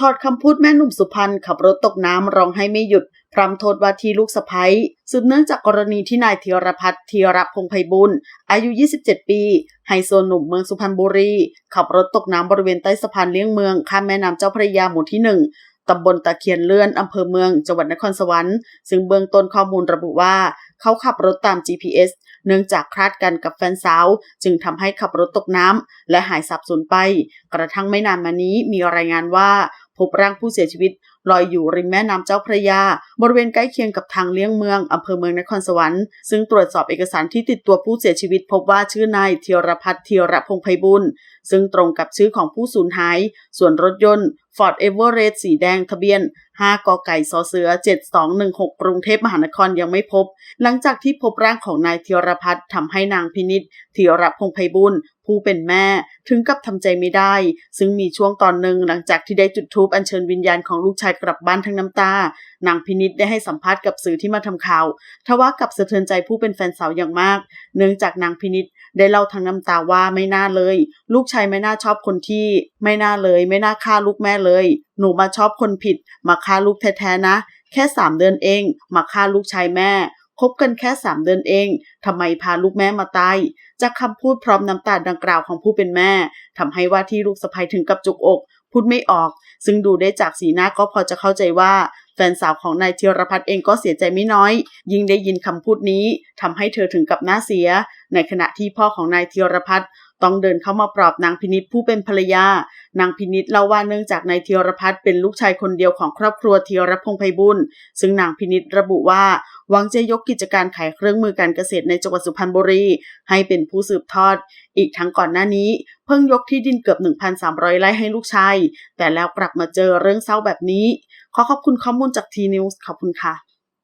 ถอดคำพูดแม่หนุ่มสุพรรณขับรถตกน้ำร้องให้ไม่หยุด พร้ำโทษว่าที่ลูกสะใภ้สืบเนื่องจากกรณีที่นายธีรพัฒน์ธีรพงไพบุญอายุ 27 ปีไฮโซหนุ่มเมืองสุพรรณบุรี ขับรถตกน้ำบริเวณใต้สะพานเลี่ยงเมืองข้ามแม่น้ำเจ้าพระยาหมู่ที่หนึ่งตำบลตะเคียนเลื่อนอำเภอเมือง จังหวัดนครสวรรค์ซึ่งเบื้องต้นข้อมูลระบุว่า เขาขับรถตาม GPS เนื่องจากคลาดกันกับแฟนสาว จึงทำให้ขับรถตกน้ำและหายสับสูญไป กระทั่งไม่นานมานี้มีรายงานว่า พบร่างผู้เสียชีวิตลอยอยู่ริมแม่น้ำเจ้าพระยา บริเวณใกล้เคียงกับทางเลี้ยงเมืองอำเภอเมืองนครสวรรค์ ซึ่งตรวจสอบเอกสารที่ติดตัวผู้เสียชีวิต พบว่าชื่อนายเทียรพัฒน์เทียรพงไพบุญซึ่งตรงกับชื่อของผู้สูญหาย ส่วนรถยนต์ Ford Everest สีแดงทะเบียน 5กไก่สเสือ 7216 กรุงเทพมหานครยังไม่พบ หลังจากที่พบร่างของนายเทียรพัฒน์ทำให้นางพินิษเทียรพงไพบุญผู้เป็นแม่ถึงกับทำใจไม่ได้ ซึ่งมีช่วงตอนหนึ่งหลังจากที่ได้จุดธูปอัญเชิญวิญญาณของลูกชายกลับบ้านทั้งน้ำตา นางพินิษได้ให้สัมภาษณ์กับสื่อที่มาทำข่าว ทว่ากับสะเทือนใจผู้เป็นแฟนสาวอย่างมาก เนื่องจากนางพินิษได้เล่าทั้งน้ำตาว่าไม่น่าเลย ลูกชายไม่น่าชอบคนที่ ไม่น่าเลย ไม่น่าฆ่าลูกแม่เลย หนูมาชอบคนผิด มาฆ่าลูกแท้ๆนะ แค่สามเดือนเอง มาฆ่าลูกชายแม่คบกันแค่สามเดือนเองทำไมพาลูกแม่มาตาย จากคำพูดพร้อมน้ำตาดังกล่าวของผู้เป็นแม่ทำให้ว่าที่ลูกสะใภ้ถึงกับจุกอก พูดไม่ออก ซึ่งดูได้จากสีหน้าก็พอจะเข้าใจว่า แฟนสาวของนายเทียรพัฒน์เองก็เสียใจไม่น้อย ยิ่งได้ยินคำพูดนี้ทำให้เธอถึงกับหน้าเสีย ในขณะที่พ่อของนายเทียรพัฒน์ ต้องเดินเข้ามาปลอบนางพินิษผู้เป็นภรรยา นางพินิษเล่าว่าเนื่องจากนายเทียรพัฒน์เป็นลูกชายคนเดียวของครอบครัวเทียรพงไพบุญซึ่งนางพินิษระบุว่าหวังจะยกกิจการขายเครื่องมือการเกษตรในจังหวัดสุพรรณบุรี ให้เป็นผู้สืบทอด อีกทั้งก่อนหน้านี้ เพิ่งยกที่ดินเกือบ 1,300 ไร่ให้ลูกชาย แต่แล้วกลับมาเจอเรื่องเศร้าแบบนี้ ขอขอบคุณข้อมูลจากทีนิวส์ขอบคุณค่ะ